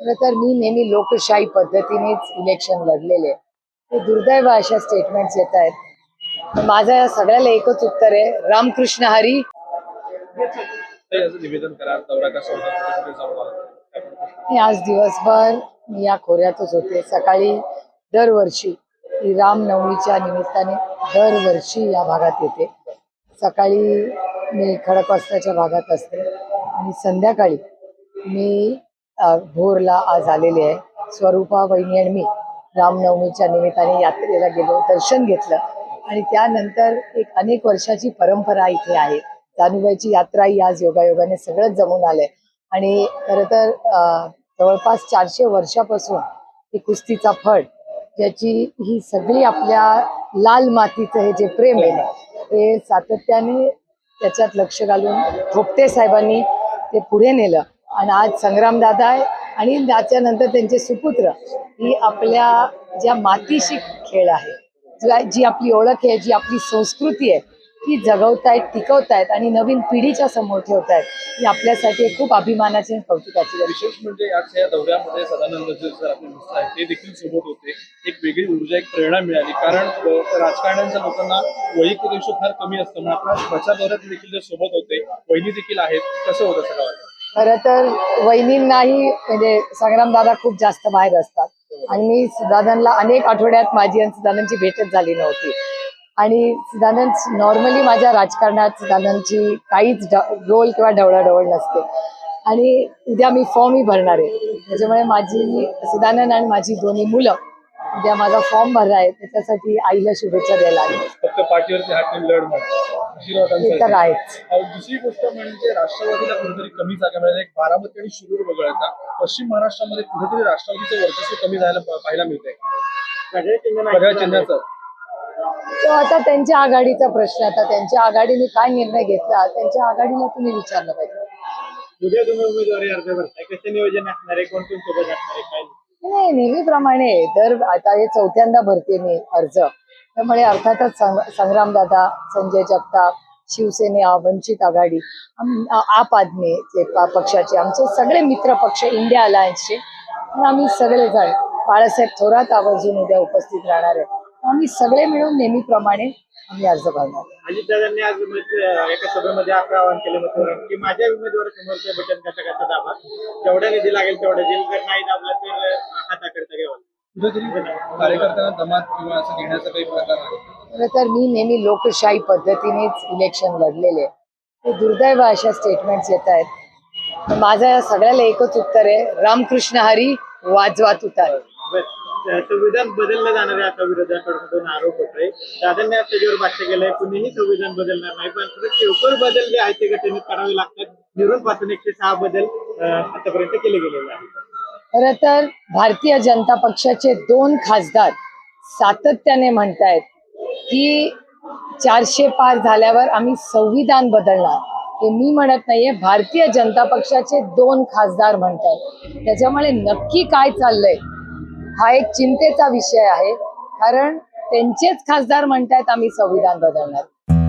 खरं तर मी नेहमी लोकशाही पद्धतीनेच इलेक्शन लढलेले. ते दुर्दैव अशा स्टेटमेंट्स येत आहेत. माझं या सगळ्याला एकच उत्तर आहे रामकृष्ण हरी. निवेदन करा दौरा कसा होता आज दिवसभर मी या खोऱ्यातच होते. सकाळी दरवर्षी ही रामनवमीच्या निमित्ताने दरवर्षी या भागात येते. सकाळी मी खडकवासल्याच्या भागात असते. आणि संध्याकाळी मी भोरला आज आलेले आहे. स्वरूपा वहिनी आणि मी रामनवमीच्या निमित्ताने यात्रेला गेलो दर्शन घेतलं आणि त्यानंतर एक अनेक वर्षाची परंपरा इथे आहे. जानुबाईची यात्रा ही आज योगायोगाने सगळंच जमून आलंय. आणि खरं तर जवळपास चारशे वर्षापासून ही कुस्तीचा फळ ज्याची ही सगळी आपल्या लाल मातीचं हे जे प्रेम आहे ते सातत्याने त्याच्यात लक्ष घालून थोपटे साहेबांनी ते पुढे नेलं. आणि आज संग्रामदादा आहे आणि त्याच्यानंतर त्यांचे सुपुत्र ही आपल्या ज्या मातीशी खेळ आहे जी आपली ओळख आहे जी आपली संस्कृती आहे ती जगवतायत टिकवतायत आणि नवीन पिढीच्या समोर ठेवतायत ही आपल्यासाठी खूप अभिमानाची कौतुकाची विशेष म्हणजे आजच्या या दौऱ्यामध्ये सदानंद सर आपले मित्र आहेत ते देखील सोबत होते. एक वेगळी ऊर्जा एक प्रेरणा मिळाली. कारण राजकारण्यांच्या लोकांना वैयक्तिक आयुष्य फार कमी असतं. मग आपल्या प्रचार दौऱ्यात देखील जे सोबत होते. वहिनी देखील आहेत. कसं होतं सगळं? खरं तर वहिनींनाही म्हणजे संग्राम दादा खूप जास्त बाहेर असतात. आणि मी सुदानंदला अनेक आठवड्यात माझी आणि सुदानंदची भेटच झाली नव्हती. आणि सुदानंद नॉर्मली माझ्या राजकारणात सुदानंदची काहीच रोल किंवा ढवळाढवळ नसते. आणि उद्या मी फॉर्मही भरणार आहे. त्याच्यामुळे माझी सुदानंद आणि माझी दोन्ही मुलं उद्या माझा फॉर्म भरला आहे त्याच्यासाठी आईला शुभेच्छा द्यायला आली फक्त पाठीवरती तर आहेच दुसरी गोष्ट म्हणजे राष्ट्रवादीला कुठेतरी कमी जागा मिळाल्या एक बारामती आणि शिरूर वगळता पश्चिम महाराष्ट्रामध्ये कुठेतरी राष्ट्रवादीचं वर्चस्व कमी जायला पाहायला मिळतंय. सगळ्या चिन्हाचं तो आता त्यांच्या आघाडीचा प्रश्न. आता त्यांच्या आघाडीने काय निर्णय घेतला? त्यांच्या आघाडीला तुम्ही विचारलं पाहिजे. उद्या तुम्ही उमेदवारी अर्ज भरताय. कसं नियोजन असणार आहे? कोण कोण सोबत असणार आहे? काय नाही? नाही नेहमीप्रमाणे दर आता हे चौथ्यांदा भरते मी अर्ज. त्यामुळे अर्थातच संग- संग्रामदादा संजय जगताप शिवसेना वंचित आघाडी आप आदमी पक्षाचे आमचे सगळे मित्र पक्ष इंडिया अलायन्सचे आम्ही सगळेजण बाळासाहेब थोरात आवर्जून उद्या उपस्थित राहणार आहे आम्ही सगळे मिळून नेहमीप्रमाणे आम्ही अर्ज भरणार अजितदादांनी आज एका सभेमध्ये असं आवाहन केलं मतदारांना की माझ्या उमेदवारासमोरचं बटन कसं कसं दाबा. जेवढा निधी लागेल तेवढा दिल जर नाही दाबला तर हाताकडता घ्यावा. कुठेतरी कार्यकर्त्यांना दमात किंवा असं घेण्याचा काही प्रकार आहे. खरं तर मी नेहमी लोकशाही पद्धतीनेच इलेक्शन लढलेले ते दुर्दैव अशा स्टेटमेंट्स येत आहेत. माझं या सगळ्याला एकच उत्तर आहे रामकृष्ण हरी वाजवा तुतारी संविधान बदललं जाणार आहे असा विरोधाकडून आरोप होतोय. दादांनी आज त्याच्यावर भाष्य केलंय कुणीही संविधान बदलणार नाही पण किरकोळ बदल जे आहेत ते घटनेत करावे लागतात. निरून पासून एकशे सहा बदल आतापर्यंत केले गेलेले आहेत. खरं तर भारतीय जनता पक्षाचे दोन खासदार सातत्याने म्हणतायत की चारशे पार झाल्यावर आम्ही संविधान बदलणार. हे मी म्हणत नाहीये भारतीय जनता पक्षाचे दोन खासदार म्हणतायत. त्याच्यामुळे नक्की काय चाललंय हा एक चिंतेचा विषय आहे. कारण त्यांचेच खासदार म्हणतायत आम्ही संविधान बदलणार.